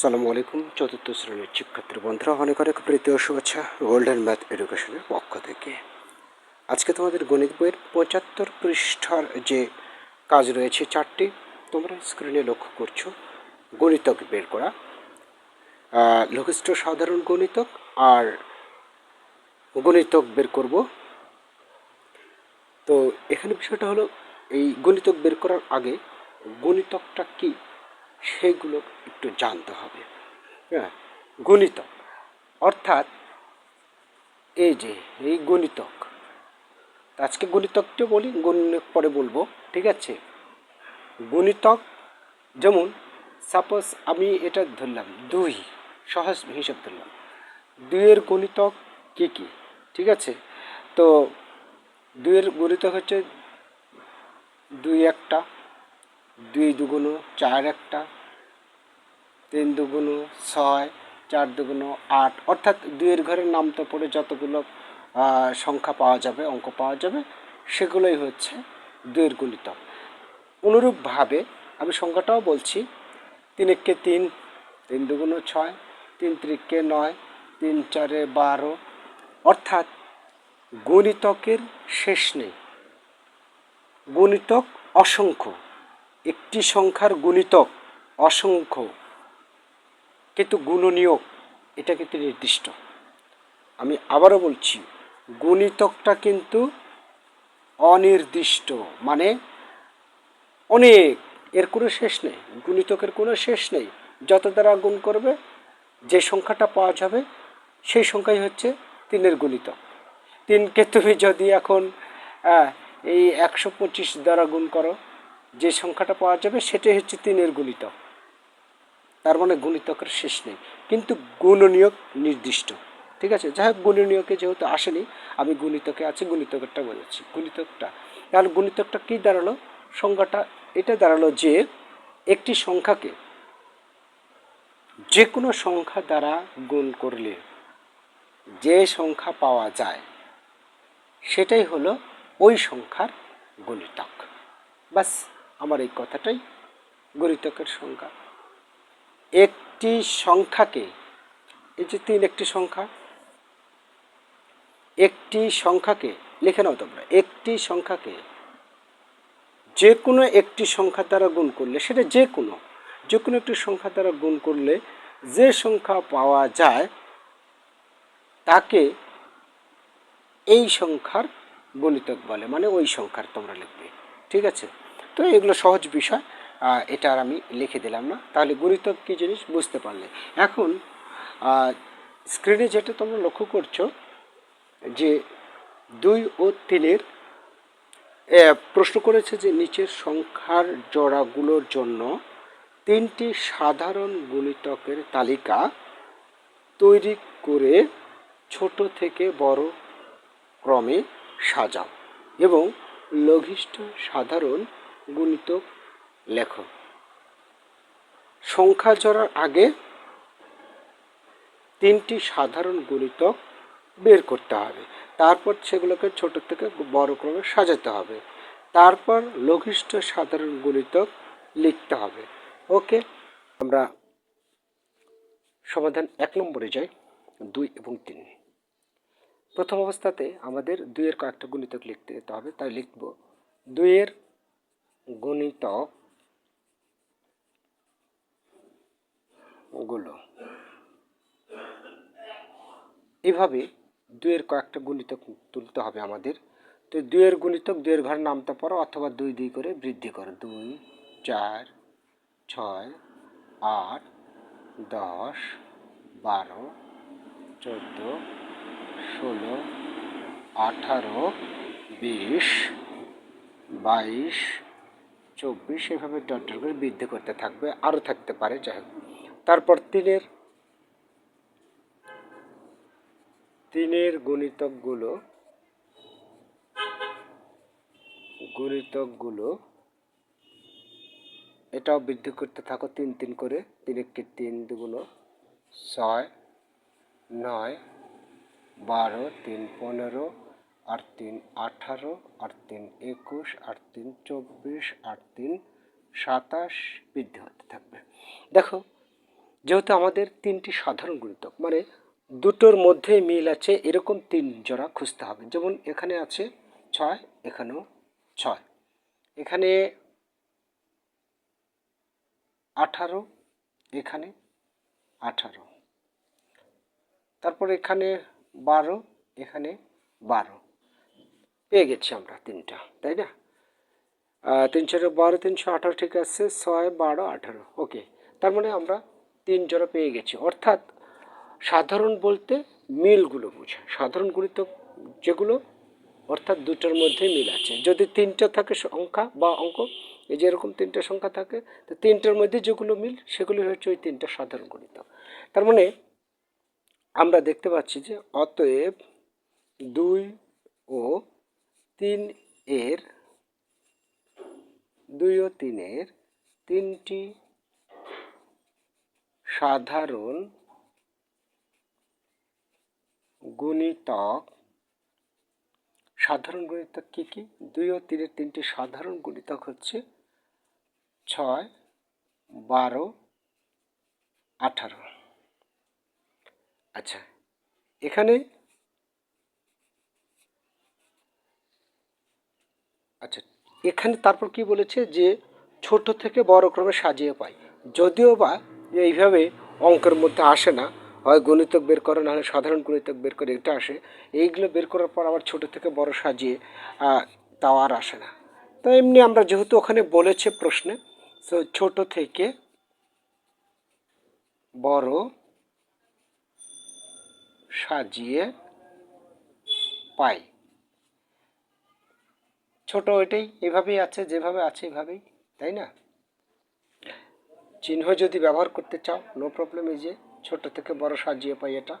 সালামু আলাইকুম, চতুর্থ শ্রেণির শিক্ষার্থী বন্ধুরা, অনেক অনেক প্রীতীয় শুভেচ্ছা গোল্ডেন ম্যাথ এডুকেশনের পক্ষ থেকে। আজকে তোমাদের গণিত বইয়ের পঁচাত্তর পৃষ্ঠার যে কাজ রয়েছে চারটি, তোমরা স্ক্রিনে লক্ষ্য করছ। গণিতক বের করা লঘিষ্ঠ সাধারণ গণিতক আর গণিতক বের করব। তো এখানে বিষয়টা হলো, এই গণিতক বের করার আগে গণিতকটা কি সেইগুলো একটু জানতে হবে। হ্যাঁ গণিতক অর্থাৎ এই যে, এই গণিতক, আজকে গণিতকটা বলি, গণিতক পরে বলব, ঠিক আছে? গণিতক যেমন সাপোজ আমি এটা ধরলাম, দুই, সহজ হিসাব ধরলাম। দুইয়ের গণিতক কী কী, ঠিক আছে? তো দুইয়ের গণিতক হচ্ছে দুই একটা, দুই দুগুণ চার একটা তিন দুগুণ ছয়, চার দুগুণ আট। অর্থাৎ দুইয়ের ঘরের নামতে পড়ে যতগুলো সংখ্যা পাওয়া যাবে, অঙ্ক পাওয়া যাবে, সেগুলোই হচ্ছে দুইয়ের গুণিতক। অনুরূপভাবে আমি সংখ্যাটাও বলছি, তিন একে তিন তিন দুগুণ ছয়, তিন ত্রিকে নয়, তিন চারে বারো। অর্থাৎ গণিতকের শেষ নেই। গুণিতক অসংখ্য। একটি সংখ্যার গুণিতক অসংখ্য। কিন্তু গুণনীয়ক এটা কিন্তু নির্দিষ্ট। আমি আবারও বলছি, গুণিতকটা কিন্তু অনির্দিষ্ট মানে অনেক, এর কোনো শেষ নেই, গুণিতকের কোনো শেষ নেই। যত দ্বারা গুণ করবে, যে সংখ্যাটা পাওয়া যাবে, সেই সংখ্যাই হচ্ছে তিনের গুণিতক। তিনকে তুমি যদি এখন এই একশো পঁচিশ দ্বারা গুণ করো, যে সংখ্যাটা পাওয়া যাবে, সেটাই হচ্ছে তিনের গুণিতক। তার মানে গুণিতকের শেষ নেই। কিন্তু গুণনীয়ক নির্দিষ্ট। ঠিক আছে? যাই হোক, গুণনীয়কে যেহেতু আসেনি, আমি গুণিতকে আছে, গুণিতকেরটা বলেছি। গুণিতকটা। তাহলে গুণিতকটা কী দাঁড়াল? সংখ্যাটা এটা দাঁড়াল যে একটি সংখ্যাকে যে কোনো সংখ্যা দ্বারা গুণ করলে যে সংখ্যা পাওয়া যায়, সেটাই হলো ওই সংখ্যার গণিতক। বাস আমার এই কথাটাই গণিতকের সংখ্যা একটি সংখ্যাকে, এই যে তিন একটি সংখ্যা, একটি সংখ্যাকে, লিখে নাও তোমরা, একটি সংখ্যাকে যে কোনো একটি সংখ্যা দ্বারা গুণ করলে, সেটা যে কোনো যে কোনো একটি সংখ্যা দ্বারা গুণ করলে যে সংখ্যা পাওয়া যায়, তাকে এই সংখ্যার গণিতক বলে মানে ওই সংখ্যার তোমরা লিখবে, ঠিক আছে? তো এগুলো সহজ বিষয়। এটা আর আমি লিখে দিলাম না। তাহলে গণিতক কী জিনিস? বুঝতে পারলে। এখন স্ক্রিনে যেটা তোমরা লক্ষ্য করছ, যে দুই ও তিনের প্রশ্ন করেছে যে নিচের সংখ্যার জোড়াগুলোর জন্য তিনটি সাধারণ গুণিতকের তালিকা তৈরি করে ছোট থেকে বড় ক্রমে সাজাও এবং লঘিষ্ঠ সাধারণ গুণিতক লেখো। সংখ্যা জোড়ার আগে তিনটি সাধারণ গুণিতক বের করতে হবে। তারপর সেগুলোকে ছোট থেকে বড় ক্রমে সাজাতে হবে। তারপর লঘিষ্ঠ সাধারণ গুণিতক লিখতে হবে। ওকে, আমরা সমাধান এক নম্বরে যাই, দুই এবং তিন। প্রথম অবস্থাতে আমাদের দুইয়ের কয়েকটা গুণিতক লিখতে যেতে হবে, তাই লিখব দুইয়ের গুণিতকগুলো এভাবে দুয়ের কয়েকটা গুণিতক তুলতে হবে আমাদের। তো দুইয়ের গুণিতক দুয়ের ঘর নামতে পারো অথবা দুই দুই করে বৃদ্ধি করো। দুই, চার, ছয়, আট, দশ, বারো, চোদ্দ, ষোলো, আঠারো, বিশ, বাইশ, চব্বিশ এভাবে ডট ডট করে বৃদ্ধি করতে থাকবে। আরও থাকতে পারে, যাই হোক। তারপর তিনের তিনের গুণিতকগুলো গুণিতকগুলো, এটাও বৃদ্ধি করতে থাকো তিন তিন করে, তিন একটি তিন দুগুলো ছয়, নয়, বারো, তিন পনেরো, আর তিন আঠারো, আর তিন একুশ, আর তিন চব্বিশ, আর তিন সাতাশ বৃদ্ধি হতে থাকবে। দেখো যেহেতু আমাদের তিনটি সাধারণ গুণিতক মানে দুটোর মধ্যে মিল আছে, এরকম তিন জোড়া খুঁজতে হবে। যেমন এখানে আছে ছয়, এখানেও ছয়। এখানে আঠারো এখানে আঠারো। তারপর এখানে বারো এখানে বারো। পেয়ে গেছি আমরা তিনটা, তাই না? তিনশো বারো, তিনশো আঠারো ঠিক আছে, ছয়, বারো, আঠারো, ওকে। তার মানে আমরা তিন জোড়া পেয়ে গেছি। অর্থাৎ সাধারণ বলতে মিলগুলো বোঝায়। সাধারণ গুণিত যেগুলো, অর্থাৎ দুটোর মধ্যে মিল আছে। যদি তিনটা থাকে সংখ্যা বা অঙ্ক, এই যে এরকম তিনটা সংখ্যা থাকে, তো তিনটার মধ্যে যেগুলো মিল, সেগুলো হচ্ছে ওই তিনটা সাধারণ গণিত। তার মানে আমরা দেখতে পাচ্ছি যে অতএব দুই ও তিন এর, দুই ও তিনের তিনটি সাধারণ গুণিতক সাধারণ গুণিতক কি কি? দুই ও তিনের তিনটি সাধারণ গুণিতক হচ্ছে ছয়, বারো, আঠারো। আচ্ছা এখানে আচ্ছা এখানে তারপর কি বলেছে যে ছোট থেকে বড় ক্রমে সাজিয়ে পাই। যদিও বা এইভাবে অঙ্কের মধ্যে আসে না। হয় গণিতক বের করে, নাহলে সাধারণ গণিতক বের করে এটা আসে। এইগুলো বের করার পর আবার ছোটো থেকে বড় সাজিয়ে তাও আর আসে না। তো এমনি আমরা যেহেতু ওখানে বলেছে প্রশ্নে, তো ছোট থেকে বড় সাজিয়ে পাই। ছোট ওইটাই এভাবেই আছে, যেভাবে আছে, এভাবেই, তাই না? চিহ্ন যদি ব্যবহার করতে চাও নো প্রবলেম এই যে, ছোট থেকে বড় সাজিয়ে পাই এটা।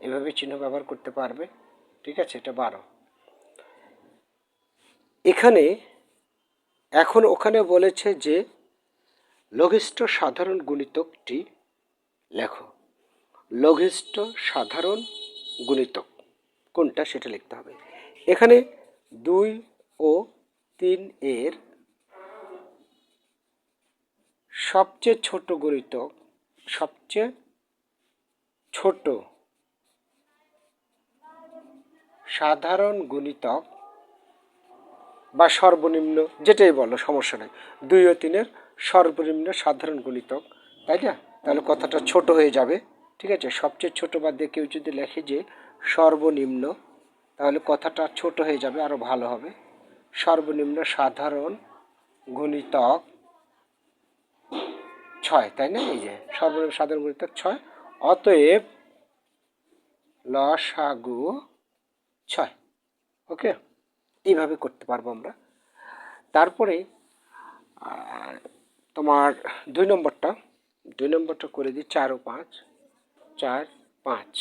এভাবে চিহ্ন ব্যবহার করতে পারবে। ঠিক আছে, এটা বারো। এখানে, এখন ওখানে বলেছে যে, লঘিষ্ঠ সাধারণ গুণিতকটি লেখো। লঘিষ্ঠ সাধারণ গুণিতক। কোনটা? সেটা লিখতে হবে। এখানে দুই ও তিন এর সবচেয়ে ছোট গুণিতক সবচেয়ে ছোট সাধারণ গুণিতক বা সর্বনিম্ন, যেটাই বলো, সমস্যা নেই। দুই ও তিনের সর্বনিম্ন সাধারণ গুণিতক তাই না? তাহলে কথাটা ছোট হয়ে যাবে, ঠিক আছে? সবচেয়ে ছোট বাদ দিয়ে কেউ যদি লেখে যে সর্বনিম্ন, তাহলে কথাটা ছোট হয়ে যাবে আরও ভালো হবে। সর্বনিম্ন সাধারণ গুণিতক ছয়, তাই না? এই যে সর্বনিম্ন সাধারণ গুণিতক ছয়, অতএব লসাগু ছয়। ওকে? এইভাবে করতে পারব আমরা। তারপরে তোমার দুই নম্বরটা দুই নম্বরটা করে দিই, চার ও পাঁচ। চার, পাঁচ।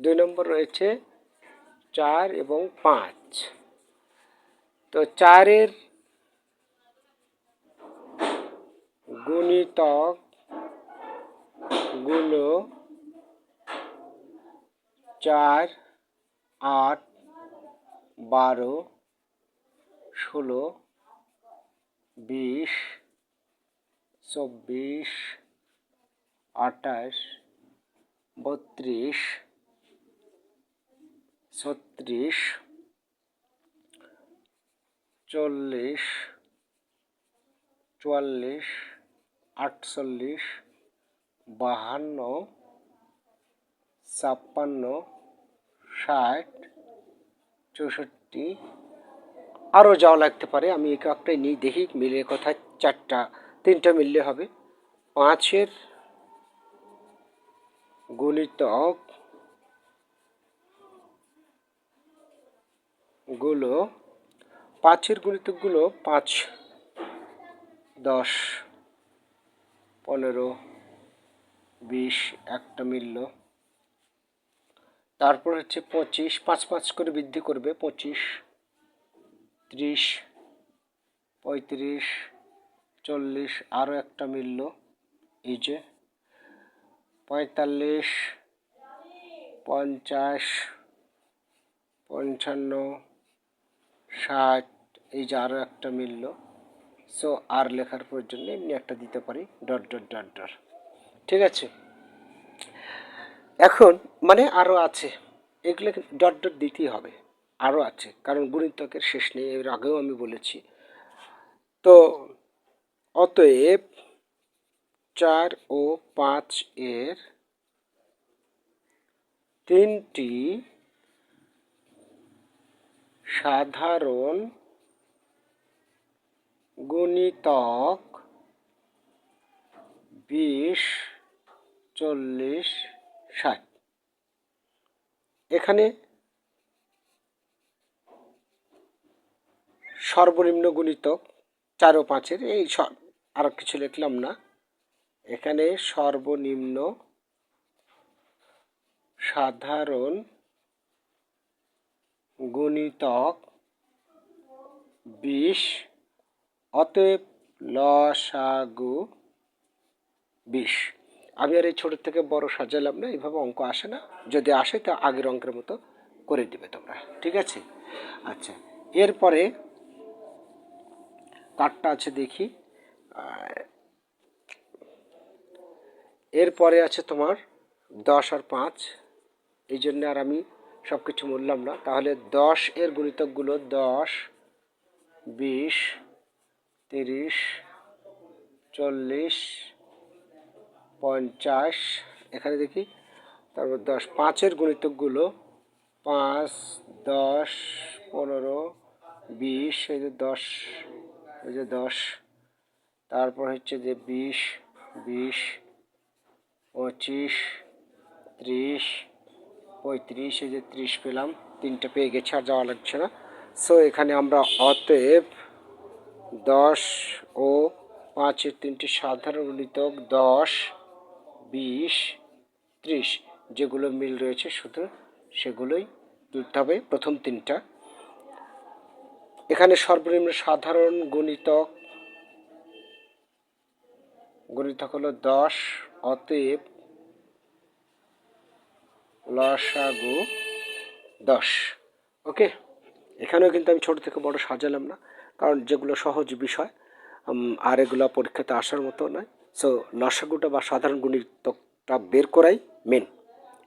দুই নম্বর রয়েছে চার এবং পাঁচ। তো চারের গুণিতকগুলো চার আট বারো ষোলো বিশ চব্বিশ আঠাশ বত্রিশ ছত্রিশ চল্লিশ চুয়াল্লিশ আটচল্লিশ, বাহান্ন, ছাপ্পান্ন, ষাট, চৌষট্টি। আরও যাওয়া লাগতে পারে, আমি এক একটাই নিই দেখি মিলে কোথায় চারটা, তিনটা মিললে হবে। পাঁচের গুণিতকগুলো, পাঁচের গুণিতকগুলো পাঁচ, দশ। পনেরো, বিশ, একটা মিলল। তারপর হচ্ছে পঁচিশ, পাঁচ পাঁচ করে বৃদ্ধি করবে পঁচিশ, ত্রিশ, পঁয়ত্রিশ, চল্লিশ আরও একটা মিলল। এই যে পঁয়তাল্লিশ, পঞ্চাশ, পঞ্চান্ন, ষাট, এই যে আরও একটা মিলল। সো আর লেখার প্রয়োজন নেই এমনি একটা দিতে পারি, ডট ডট ডট ডট। ঠিক আছে? এখন মানে আরও আছে। এগুলো ডট ডট দিতেই হবে। আরও আছে, কারণ গুণিতকের শেষ নেই, এর আগেও আমি বলেছি। তো, অতএব চার ও পাঁচ এর তিনটি সাধারণ গুণিতক বিশ, চল্লিশ, ষাট। এখানে সর্বনিম্ন গুণিতক চার ও পাঁচের, এই আর কিছু লিখলাম না। এখানে সর্বনিম্ন সাধারণ গুণিতক বিশ অতএব লসাগু বিশ আমি আর এই ছোটোর থেকে বড় সাজালাম না, এইভাবে অঙ্ক আসে না। যদি আসে, তা আগের অঙ্কের মতো করে দিবে তোমরা। ঠিক আছে? আচ্ছা এরপরে কাঠটা আছে দেখি। এরপরে আছে তোমার দশ আর পাঁচ। এই জন্য আর আমি সব কিছু বললাম না। তাহলে দশ এর গুণিতকগুলো দশ, বিশ তিরিশ, চল্লিশ, পঞ্চাশ, এখানে দেখি, তারপর দশ, পাঁচের গুণিতকগুলো, পাঁচ, দশ, পনেরো, বিশ, এই যে দশ, এই যে দশ, তারপর হচ্ছে যে বিশ বিশ, পঁচিশ, ত্রিশ, পঁয়ত্রিশ, এই যে ত্রিশ পেলাম, তিনটে পেয়ে গেছে আর যাওয়া লাগছে না। সো এখানে আমরা অতএব দশ ও পাঁচের তিনটি সাধারণ গুণিতক দশ, বিশ, ত্রিশ, যেগুলো মিল রয়েছে শুধু সেগুলোই তুলতে হবে প্রথম তিনটা। এখানে সর্বনিম্ন সাধারণ গণিতক গণিতক হলো দশ, অতএব লসাগু দশ। ওকে? এখানেও কিন্তু আমি ছোট থেকে বড় সাজালাম না। কারণ যেগুলো সহজ বিষয় আর এগুলো পরীক্ষাতে আসার মতো নয়। সো লসাগুটা বা সাধারণ গণিতকটা বের করাই মেন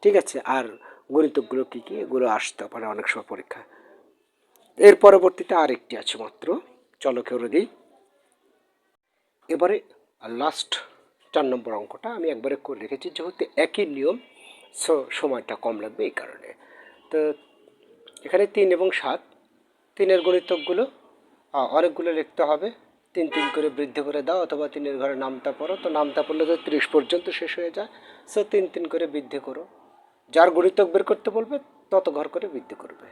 ঠিক আছে? আর গণিতকগুলো কী কী? এগুলো আসতে পারে অনেক সময় পরীক্ষা এর পরবর্তীতে আরেকটি আছে মাত্র। চলো কেউ দিই এবারে লাস্ট চার নম্বর অঙ্কটা আমি একবারে করে রেখেছি, যেহেতু একই নিয়ম সো সময়টা কম লাগবে এই কারণে। তো, এখানে তিন এবং সাত, তিনের গণিতকগুলো অনেকগুলো লিখতে হবে। তিন তিন করে বৃদ্ধি করে দাও অথবা তিনের ঘরে নামতা পড়ো। তো নামতা পড়লে তো ত্রিশ পর্যন্ত শেষ হয়ে যায়। সো তিন তিন করে বৃদ্ধি করো। যার গণিতক বের করতে বলবে, তত ঘর করে বৃদ্ধি করবে।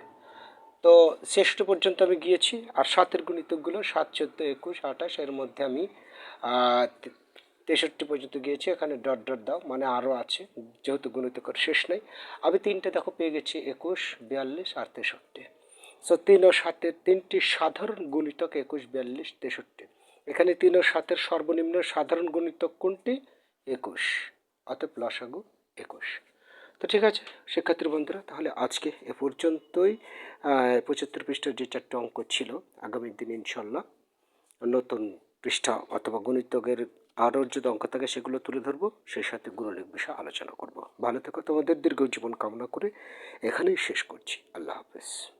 তো শেষটা পর্যন্ত আমি গিয়েছি। আর সাতের গণিতকগুলো, সাত, চোদ্দ, একুশ, আঠাশ, এর মধ্যে আমি তেষট্টি পর্যন্ত গিয়েছি। এখানে ডট ডট দাও মানে আরও আছে। যেহেতু গণিতকর শেষ নেই। আমি তিনটে দেখো পেয়ে গেছি, একুশ, বিয়াল্লিশ আর তেষট্টি। সো তিন ও সাতের তিনটি সাধারণ গুণিতক একুশ, বিয়াল্লিশ, তেষট্টি। এখানে তিন ও সাতের সর্বনিম্ন সাধারণ গুণিতক কোনটি? একুশ। অতএব লসাগু একুশ। তো ঠিক আছে, শিক্ষার্থী বন্ধুরা, তাহলে আজকে এ পর্যন্তই। পঁচাত্তর পৃষ্ঠার যে চারটে অঙ্ক ছিল, আগামী দিন ইনশাল্লাহ নতুন পৃষ্ঠা অথবা গণিতকের আরও যদি অঙ্ক থাকে, সেগুলো তুলে ধরবো। সেই সাথে গুণনিক বিষয়ে আলোচনা করব। ভালো থেকো। তোমাদের দীর্ঘ জীবন কামনা করে এখানেই শেষ করছি। আল্লাহ হাফেজ।